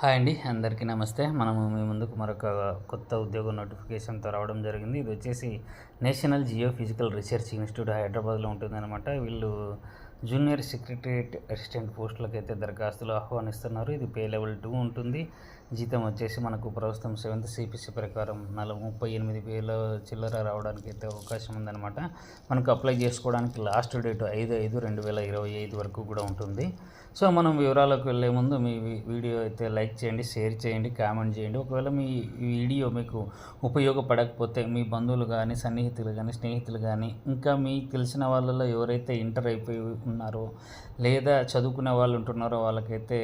Hi అండి అందరికీ నమస్తే. మనము మీ ముందుకు మరొక కొత్త ఉద్యోగ నోటిఫికేషన్తో రావడం జరిగింది. ఇది వచ్చేసి national geophysical research institute హైదరాబాద్లో ఉంటుందన్నమాట. వీళ్ళు జూనియర్ సెక్రటరియట్ అసిస్టెంట్ పోస్టులకు అయితే దరఖాస్తులు ఆహ్వానిస్తున్నారు. ఇది పే లెవెల్ టూ ఉంటుంది. జీతం వచ్చేసి మనకు ప్రస్తుతం సెవెంత్ సిపిసి ప్రకారం నలభై ముప్పై ఎనిమిది వేల చిల్లర రావడానికి అయితే అవకాశం ఉందన్నమాట. మనకు అప్లై చేసుకోవడానికి లాస్ట్ డేట్ ఐదు ఐదు రెండు వేల ఇరవై ఐదు వరకు కూడా ఉంటుంది. సో మనం వివరాలకు వెళ్ళే ముందు మీ వీడియో అయితే లైక్ చేయండి షేర్ చేయండి కామెంట్ చేయండి. ఒకవేళ మీ వీడియో మీకు ఉపయోగపడకపోతే మీ బంధువులు కానీ సన్నిహితులు కానీ స్నేహితులు కానీ ఇంకా మీకు తెలిసిన వాళ్ళలో ఎవరైతే ఇంటర్ అయిపోయి ఉన్నారో లేదా చదువుకునే వాళ్ళు ఉంటున్నారో వాళ్ళకైతే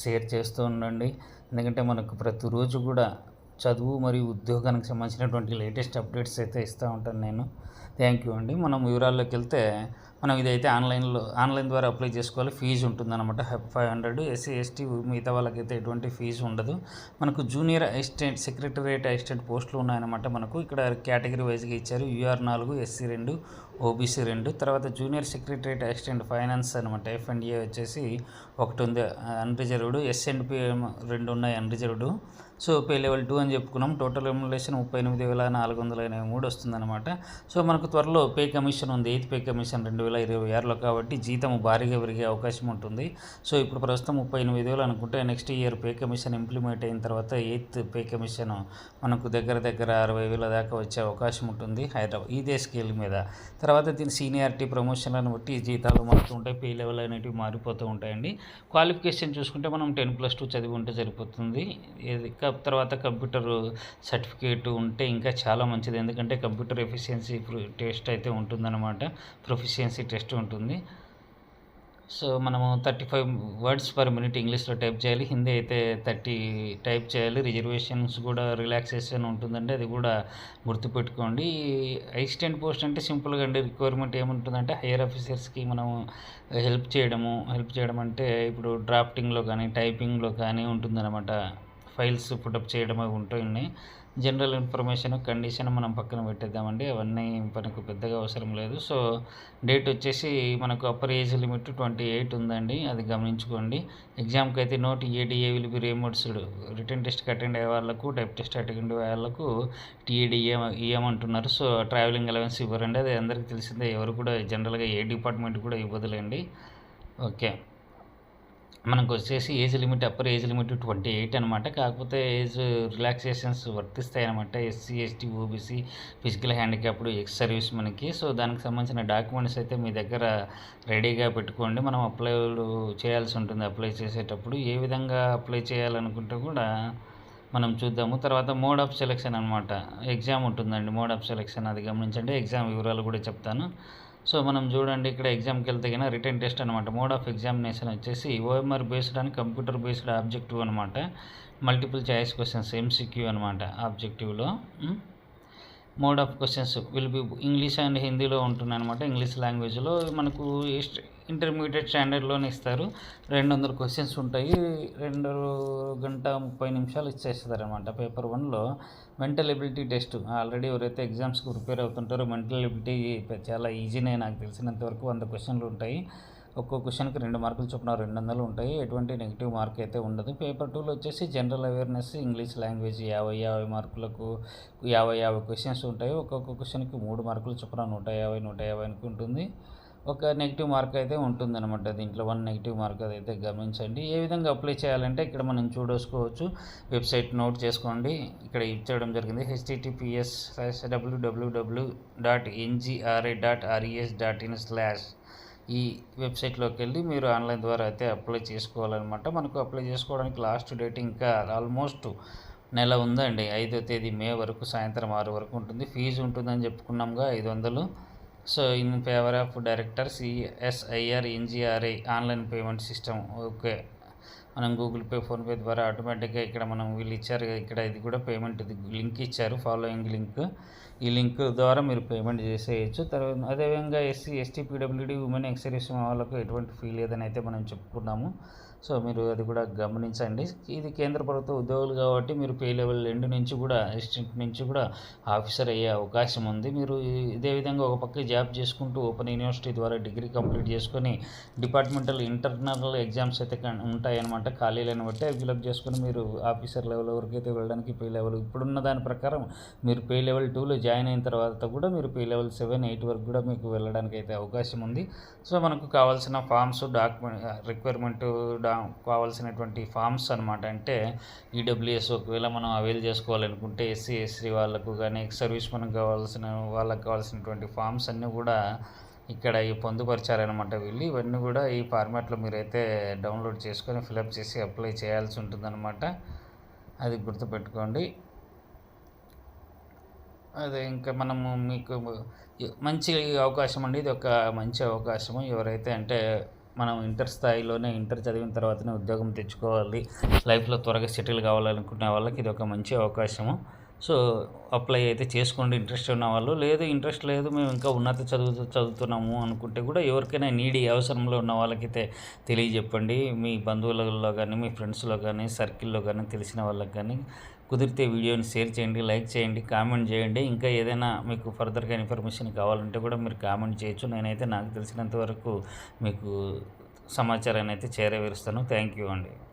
షేర్ చేస్తూ ఉండండి. ఎందుకంటే మనకు ప్రతిరోజు కూడా చదువు మరియు ఉద్యోగానికి సంబంధించినటువంటి లేటెస్ట్ అప్డేట్స్ అయితే ఇస్తూ ఉంటాను నేను. థ్యాంక్ యూ అండి. మనం వివరాల్లోకి వెళ్తే మనం ఇదైతే ఆన్లైన్లో ఆన్లైన్ ద్వారా అప్లై చేసుకోవాలి. ఫీజు ఉంటుందన్నమాట. Five hundred. ఎస్సీ ఎస్టీ మిగతా వాళ్ళకైతే ఎటువంటి ఫీజు ఉండదు. మనకు జూనియర్ అసిస్టెంట్ సెక్రటరియట్ అసిస్టెంట్ పోస్టులు ఉన్నాయన్నమాట మనకు. ఇక్కడ కేటగిరీ వైజ్గా ఇచ్చారు. యూఆర్ నాలుగు ఎస్సీ రెండు ఓబీసీ రెండు. తర్వాత జూనియర్ సెక్రటరియట్ అసిస్టెంట్ ఫైనాన్స్ అనమాట ఎఫ్ఎండిఏ వచ్చేసి ఒకటి ఉంది. అన్రిజర్వ్డ్. ఎస్ఎండ్పిఎం రెండు ఉన్నాయి unreserved. So pay level two అని చెప్పుకున్నాం. టోటల్ ఎమ్యులేషన్ ముప్పై ఎనిమిది వేల నాలుగు వందల ఎనభై మూడు వస్తుందన్నమాట. సో మనకు త్వరలో పే కమిషన్ ఉంది. ఎయిత్ పే కమిషన్ రెండు వేల ఇరవై ఆరులో కాబట్టి జీతం భారీగా పెరిగే అవకాశం ఉంటుంది. సో ఇప్పుడు ప్రస్తుతం ముప్పై ఎనిమిది వేలు అనుకుంటే next year pay commission implement అయిన తర్వాత ఎయిత్ పే కమిషన్ మనకు దగ్గర దగ్గర అరవై వేల దాకా వచ్చే అవకాశం ఉంటుంది హైదరాబాద్ ఇదే స్కేల్ మీద. తర్వాత దీని సీనియారిటీ ప్రమోషన్లను బట్టి జీతాలు మారుతూ ఉంటాయి. పే లెవెల్ అనేటివి మారిపోతూ ఉంటాయండి. క్వాలిఫికేషన్ చూసుకుంటే మనం టెన్ ప్లస్ టూ చదివి ఉంటే సరిపోతుంది. ఏది తర్వాత కంప్యూటర్ సర్టిఫికేట్ ఉంటే ఇంకా చాలా మంచిది. ఎందుకంటే కంప్యూటర్ ఎఫిషియన్సీ టెస్ట్ అయితే ఉంటుందన్నమాట. ప్రొఫిషియన్సీ టెస్ట్ ఉంటుంది. సో మనము thirty five words per minute ఇంగ్లీష్లో టైప్ చేయాలి. హిందీ అయితే థర్టీ టైప్ చేయాలి. రిజర్వేషన్స్ కూడా రిలాక్సేషన్ ఉంటుందండి అది కూడా గుర్తుపెట్టుకోండి. అసిస్టెంట్ పోస్ట్ అంటే సింపుల్గా అండి. రిక్వైర్మెంట్ ఏముంటుందంటే హైయర్ ఆఫీసర్స్కి మనం హెల్ప్ చేయడము. హెల్ప్ చేయడం అంటే ఇప్పుడు డ్రాఫ్టింగ్లో కానీ టైపింగ్లో కానీ ఉంటుందన్నమాట. ఫైల్స్ పుటప్ చేయడం అవి ఉన్నాయి. జనరల్ ఇన్ఫర్మేషన్ కండిషన్ మనం పక్కన పెట్టేద్దామండి. అవన్నీ మనకు పెద్దగా అవసరం లేదు. సో డేట్ వచ్చేసి మనకు upper age limit twenty eight ఉందండి. అది గమనించుకోండి. ఎగ్జామ్కి అయితే note A D A will be removed written టెస్ట్కి అటెండ్ అయ్యే వాళ్ళకు టైప్ టెస్ట్ అటెండ్ అయ్యే వాళ్ళకు టీఏడిఏ ఇవ్వమంటున్నారు సో ట్రావెలింగ్ అలవెన్స్ ఇవ్వరండి. అది అందరికీ తెలిసిందే. ఎవరు కూడా జనరల్గా ఏ డిపార్ట్మెంట్ కూడా ఇవ్వదులేండి. ఓకే. మనకు వచ్చేసి age limit upper age limit twenty eight అనమాట కాకపోతే ఏజ్ రిలాక్సేషన్స్ వర్తిస్తాయి అనమాట SC ST OBC physical handicapped ex service మనకి. సో దానికి సంబంధించిన డాక్యుమెంట్స్ అయితే మీ దగ్గర రెడీగా పెట్టుకోండి. మనం అప్లై చేయాల్సి ఉంటుంది. అప్లై చేసేటప్పుడు ఏ విధంగా అప్లై చేయాలనుకుంటే కూడా మనం చూద్దాము. తర్వాత మోడ్ ఆఫ్ సెలెక్షన్ అనమాట ఎగ్జామ్ ఉంటుందండి. మోడ్ ఆఫ్ సెలెక్షన్ అది గమనించండి. ఎగ్జామ్ వివరాలు కూడా చెప్తాను. సో మనం చూడండి ఇక్కడ ఎగ్జామ్కి వెళ్తే కన్నా రిటర్న్ టెస్ట్ అనమాట మోడ్ ఆఫ్ ఎగ్జామినేషన్ వచ్చేసి ఓఎంఆర్ బేస్డ్ అని కంప్యూటర్ బేస్డ్ ఆబ్జెక్టివ్ అనమాట మల్టిపుల్ చాయిస్ క్వశ్చన్స్ ఎంసీక్యూ అనమాట ఆబ్జెక్టివ్లో mode of questions will be English and హిందీలో ఉంటున్నాయి అనమాట ఇంగ్లీష్ లాంగ్వేజ్లో మనకు ఇంటర్మీడియట్ స్టాండర్డ్లోనే ఇస్తారు. రెండు వందల క్వశ్చన్స్ ఉంటాయి. రెండు గంట ముప్పై నిమిషాలు ఇచ్చేస్తారు అనమాట పేపర్ వన్లో. Mental ability test. ఆల్రెడీ ఎవరైతే ఎగ్జామ్స్కి ప్రిపేర్ అవుతుంటారో మెంటల్ ఎబిలిటీ చాలా ఈజీనే నాకు తెలిసినంత వరకు వంద క్వశ్చన్లు ఉంటాయి. ఒక్కో క్వశ్చన్కి రెండు మార్కులు చొప్పున రెండు వందలు ఉంటాయి. ఎటువంటి నెగిటివ్ మార్క్ అయితే ఉండదు. పేపర్ టూలో వచ్చేసి జనరల్ అవేర్నెస్ ఇంగ్లీష్ లాంగ్వేజ్ యాభై యాభై మార్కులకు యాభై యాభై క్వశ్చన్స్ ఉంటాయి. ఒక్కొక్క క్వశ్చన్కి మూడు మార్కులు చొప్పున నూట యాభై నూట యాభైకి ఉంటుంది. ఒక నెగిటివ్ మార్క్ అయితే ఉంటుందన్నమాట దీంట్లో. వన్ నెగిటివ్ మార్క్ అయితే గమనించండి. ఏ విధంగా అప్లై చేయాలంటే ఇక్కడ మనం చూడోసుకోవచ్చు. వెబ్సైట్ నోట్ చేసుకోండి. ఇక్కడ ఇచ్చేయడం జరిగింది. HTTPS WWW dot NGRI dot RES dot in slash ఈ వెబ్సైట్లోకి వెళ్ళి మీరు ఆన్లైన్ ద్వారా అయితే అప్లై చేసుకోవాలన్నమాట. మనకు అప్లై చేసుకోవడానికి లాస్ట్ డేట్ ఇంకా ఆల్మోస్ట్ నెల ఉందండి. ఐదో తేదీ మే వరకు సాయంత్రం ఆరు వరకు ఉంటుంది. ఫీజు ఉంటుందని చెప్పుకున్నాంగా ఐదు వందలు so in favour of director CSIR NGRI online payment system. Okay. మనం గూగుల్ పే ఫోన్పే ద్వారా ఆటోమేటిక్గా ఇక్కడ మనం వీళ్ళు ఇచ్చారు ఇక్కడ ఇది కూడా పేమెంట్ ఇది లింక్ ఇచ్చారు ఫాలోయింగ్ లింక్. ఈ లింక్ ద్వారా మీరు పేమెంట్ చేసేయచ్చు. తర్వాత అదేవిధంగా SC ST PWD women ex service వాళ్ళకు ఎటువంటి ఫీ లేదని అయితే మనం చెప్పుకున్నాము. సో మీరు అది కూడా గమనించండి. ఇది కేంద్ర ప్రభుత్వ ఉద్యోగులు కాబట్టి మీరు పే లెవెల్ రెండు నుంచి కూడా అసిస్టెంట్ నుంచి కూడా ఆఫీసర్ అయ్యే అవకాశం ఉంది. మీరు ఇదే విధంగా ఒక పక్క జాబ్ చేసుకుంటూ ఓపెన్ యూనివర్సిటీ ద్వారా డిగ్రీ కంప్లీట్ చేసుకొని డిపార్ట్మెంటల్ ఇంటర్నల్ ఎగ్జామ్స్ అయితే ఉంటాయి. ఉంటాయి అనమాట ఖాళీలను బట్టి అవి ఫిలప్ చేసుకొని మీరు ఆఫీసర్ లెవెల్ వరకైతే వెళ్ళడానికి పే లెవెల్ ఇప్పుడున్న దాని ప్రకారం మీరు పే లెవెల్ టూలో జాయిన్ అయిన తర్వాత కూడా మీరు పే లెవెల్ సెవెన్ ఎయిట్ వరకు కూడా మీకు వెళ్ళడానికి అయితే అవకాశం ఉంది. సో మనకు కావాల్సిన ఫామ్స్ డాక్యుమెంట్ రిక్వైర్మెంట్ డా కావాల్సినటువంటి ఫామ్స్ అనమాట అంటే ఈడబ్ల్యూఎస్ ఒకవేళ మనం అవైల్ చేసుకోవాలనుకుంటే ఎస్సీ ఎస్సీ వాళ్ళకు కానీ సర్వీస్ మనకు కావాల్సిన వాళ్ళకి కావాల్సినటువంటి ఫామ్స్ అన్నీ కూడా ఇక్కడ ఈ పొందుపరిచారనమాట వీళ్ళు. ఇవన్నీ కూడా ఈ ఫార్మాట్లో మీరైతే డౌన్లోడ్ చేసుకొని ఫిలప్ చేసి అప్లై చేయాల్సి ఉంటుందన్నమాట. అది గుర్తుపెట్టుకోండి. అదే ఇంకా మనము మీకు మంచి అవకాశం అండి. ఇది ఒక మంచి అవకాశము. ఎవరైతే అంటే మనం ఇంటర్ స్థాయిలోనే ఇంటర్ చదివిన తర్వాతనే ఉద్యోగం తెచ్చుకోవాలి లైఫ్లో త్వరగా సెటిల్ కావాలనుకునే వాళ్ళకి ఇది ఒక మంచి అవకాశము. సో అప్లై అయితే చేసుకోండి. ఇంట్రెస్ట్ ఉన్న వాళ్ళు. లేదు ఇంట్రెస్ట్ లేదు. మేము ఇంకా ఉన్నత చదువు చదువుతున్నాము అనుకుంటే కూడా ఎవరికైనా నీడి అవసరంలో ఉన్న వాళ్ళకైతే తెలియజెప్పండి. మీ బంధువులలో కానీ మీ ఫ్రెండ్స్లో కానీ సర్కిల్లో కానీ తెలిసిన వాళ్ళకి కానీ కుదిరితే వీడియోని షేర్ చేయండి లైక్ చేయండి కామెంట్ చేయండి. ఇంకా ఏదైనా మీకు ఫర్దర్గా ఇన్ఫర్మేషన్ కావాలంటే కూడా మీరు కామెంట్ చేయొచ్చు. నేనైతే నాకు తెలిసినంత వరకు మీకు సమాచారాన్ని అయితే చేరవేరుస్తాను. థ్యాంక్ యూ అండి.